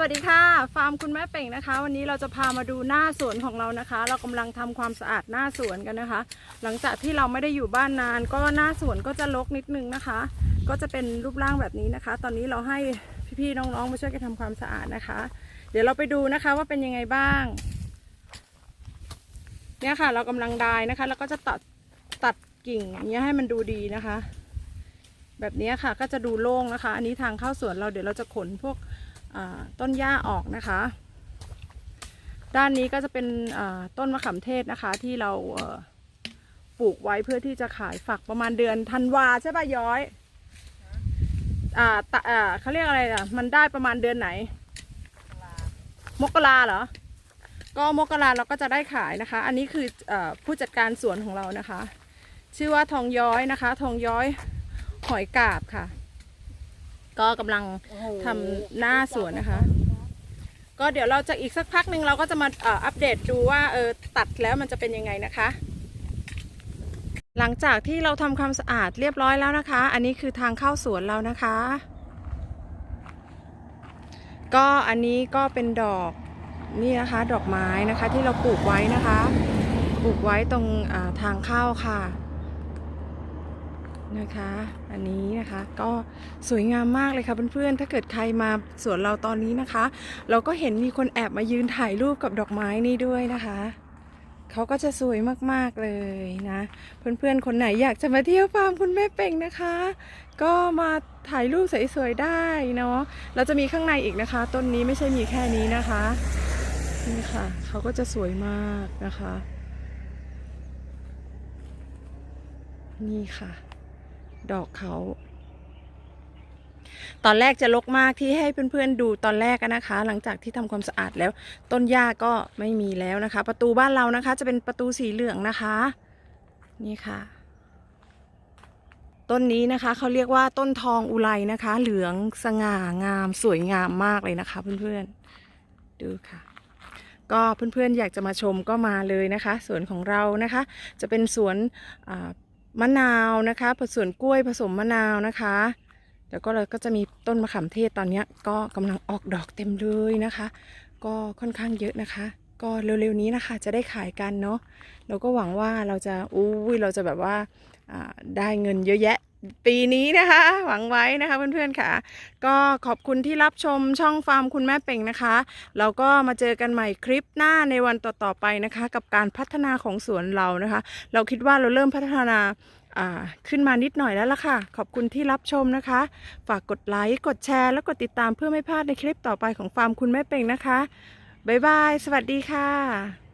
สวัสดีค่ะ ฟาร์มคุณแม่เป่งนะคะ วันนี้เราจะพามาดูหน้าสวนของเรานะคะ เรากำลังทำความสะอาดหน้าสวนกันนะคะ หลังจากที่เราไม่ได้อยู่บ้านนาน ก็หน้าสวนก็จะรกนิดนึงนะคะ ก็จะเป็นรูปร่างแบบนี้นะคะ ตอนนี้เราให้พี่ๆน้องๆมาช่วยกันทำความสะอาดนะคะ เดี๋ยวเราไปดูนะคะว่าเป็นยังไงบ้าง เนี่ยค่ะ เรากำลังดายนะคะ แล้วก็จะตัดตัดกิ่งอย่างเงี้ยให้มันดูดีนะคะ แบบนี้ค่ะก็จะดูโล่งนะคะ อันนี้ทางเข้าสวนเราเดี๋ยวเราจะขนพวก ต้นหญ้าออกนะคะ ด้านนี้ก็จะเป็นต้นมะขามเทศนะคะที่เราเปลูกไว้เพื่อที่จะขายฝักประมาณเดือนธันวาใช่ป่ะย้อยอ่าตะอ่าเขาเรียกอะไรอะ มันได้ประมาณเดือนไหน มกราเหรอ ก็มกราเราก็จะได้ขายนะคะ อันนี้คืออผู้จัดการสวนของเรานะคะ ชื่อว่าทองย้อยนะคะ ทองย้อยหอยกาบค่ะ ก็กำลังทำหน้าสวนนะคะ ก็เดี๋ยวเราจะอีกสักพักหนึ่งเราก็จะมาเอ่ออัปเดตดูว่าเออตัดแล้วมันจะเป็นยังไงนะคะ หลังจากที่เราทำความสะอาดเรียบร้อยแล้วนะคะ อันนี้คือทางเข้าสวนเรานะคะ ก็อันนี้ก็เป็นดอกนี่นะคะดอกไม้นะคะที่เราปลูกไว้นะคะ ปลูกไว้ตรงอ่าทางเข้าค่ะ นะคะ อันนี้นะคะก็สวยงามมากเลยค่ะเพื่อนๆ ถ้าเกิดใครมาสวนเราตอนนี้นะคะ เราก็เห็นมีคนแอบมายืนถ่ายรูปกับดอกไม้นี่ด้วยนะคะเขาก็จะสวยมากๆเลยนะ เพื่อนๆ คนไหนอยากจะมาเที่ยวฟาร์มคุณแม่เป่งนะคะ ก็มาถ่ายรูปสวยๆได้เนาะเราจะมีข้างในอีกนะคะ ต้นนี้ไม่ใช่มีแค่นี้นะคะนี่ค่ะเขาก็จะสวยมากนะคะ นี่ค่ะ ดอกเขา ตอนแรกจะลกมากที่ให้เพื่อนๆดูตอนแรกนะคะ หลังจากที่ทำความสะอาดแล้ว ต้นหญ้าก็ไม่มีแล้วนะคะ ประตูบ้านเรานะคะ จะเป็นประตูสีเหลืองนะคะ นี่ค่ะต้นนี้นะคะเขาเรียกว่าต้นทองอุไรนะคะ เหลืองสง่างามสวยงามมากเลยนะคะเพื่อนๆดูค่ะ ก็เพื่อนๆอยากจะมาชมก็มาเลยนะคะ สวนของเรานะคะ จะเป็นสวนอ่า มะนาวนะคะ ผสมกล้วยผสมมะนาวนะคะแล้วก็เราก็จะมีต้นมะขามเทศตอนนี้ก็กำลังออกดอกเต็มเลยนะคะ ก็ค่อนข้างเยอะนะคะ ก็เร็วๆนี้นะคะ จะได้ขายกันเนาะเราก็หวังว่าเราจะอุ้ยเราจะแบบว่าได้เงินเยอะแยะ ปีนี้นะคะ หวังไว้นะคะเพื่อนๆค่ะ ก็ขอบคุณที่รับชมช่องฟาร์มคุณแม่เป่งนะคะ เราก็มาเจอกันใหม่คลิปหน้าในวันต่อๆไปนะคะ กับการพัฒนาของสวนเรานะคะ เราคิดว่าเราเริ่มพัฒนาอ่าขึ้นมานิดหน่อยแล้วล่ะค่ะ ขอบคุณที่รับชมนะคะ ฝากกดไลค์กดแชร์และกดติดตามเพื่อไม่พลาดในคลิปต่อไปของฟาร์มคุณแม่เป่งนะคะบ๊ายบาย สวัสดีค่ะ